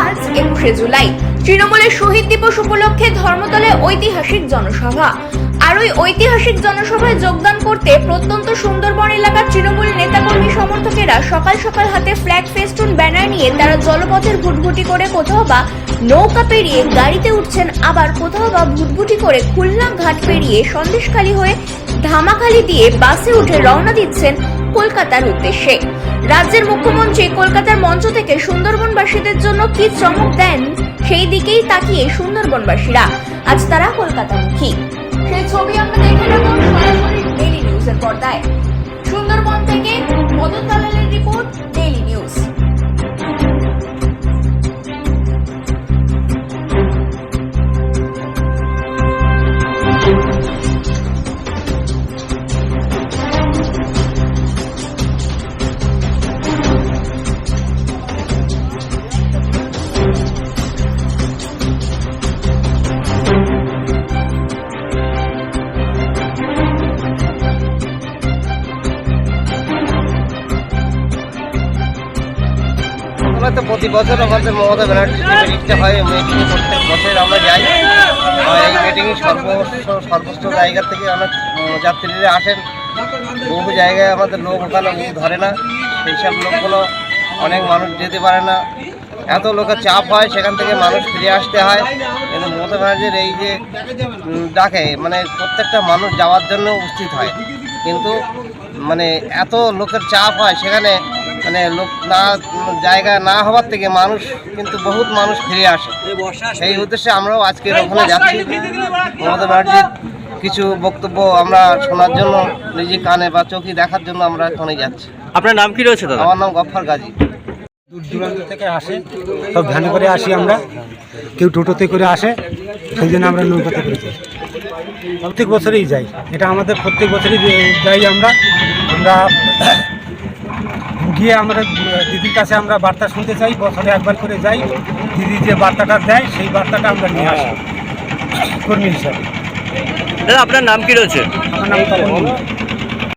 আজ একুশে জুলাই, তৃণমূলের শহীদ দিবস উপলক্ষে ধর্মতলে ঐতিহাসিক জনসভা। আর ওই ঐতিহাসিক জনসভায় যোগদান করতে প্রত্যন্ত সুন্দরবন এলাকার তৃণমূল নেতাকর্মী সমর্থকেরা সকাল সকাল হাতে ফ্ল্যাগ ফেস্টুন ব্যানার নিয়ে তারা জলপথের ভুটভুটি করে কোথাও বা নৌকা পেরিয়ে গাড়িতে উঠছেন, আবার কোথাও বা ভুটভুটি করে খুলনা ঘাট পেরিয়ে সন্দেশখালী হয়ে ধামাখালি দিয়ে বাসে উঠে রওনা দিচ্ছেন কলকাতার উদ্দেশ্যে। রাজ্যের মুখ্যমন্ত্রী কলকাতার মঞ্চ থেকে সুন্দরবনবাসীদের জন্য কি চমক দেন, সেই দিকেই তাকিয়ে সুন্দরবনবাসীরা। আজ তারা কলকাতামুখী। সেই ছবি আমরা দেখে নেব। আমরা তো প্রতি বছর আমাদের মমতা ব্যানার্জি মিটিংটা হয় মিটিং প্রত্যেক বছর আমরা যাই। এই মিটিং সর্বস্ব সর্বস্ব জায়গা থেকে অনেক যাত্রীরা আসেন। বহু জায়গায় আমাদের লোক ওখানে ধরে না। সেই সব লোকগুলো অনেক মানুষ যেতে পারে না। এত লোকের চাপ হয়, সেখান থেকে মানুষ ফিরে আসতে হয়। কিন্তু মমতা ব্যানার্জির এই যে ডাকে মানে প্রত্যেকটা মানুষ যাওয়ার জন্য উপস্থিত হয়। কিন্তু মানে এত লোকের চাপ হয়, সেখানে মানে লোক না জায়গা না হওয়ার থেকে মানুষ কিন্তু বহুত মানুষ ফিরে আসে। সেই উদ্দেশ্যে আমরাও আজকে ওখানে যাচ্ছি। মমতা ব্যানার্জির কিছু বক্তব্য আমরা শোনার জন্য নিজে কানে বা চোখে দেখার জন্য আমরা ওখানে যাচ্ছি। আপনার নাম কি রয়েছে দাদা? আমার নাম গফর গাজী। দূর দূরান্ত থেকে আসে সব ভ্যানে করে আসি আমরা। কেউ টোটোতে করে আসে সেই জন্য আমরা নৌকাতে করে যাই। প্রত্যেক বছরেই যাই। এটা আমাদের প্রত্যেক বছরই যাই আমরা। আমরা গিয়ে আমরা দিদির কাছে আমরা বার্তা শুনতে চাই বছরে একবার করে যাই। দিদি যে বার্তাটা দেয় সেই বার্তাটা আমরা নিয়ে আসি। কর্মী হিসাবে। দাদা আপনার নাম কি রয়েছে? আমার নাম তপন।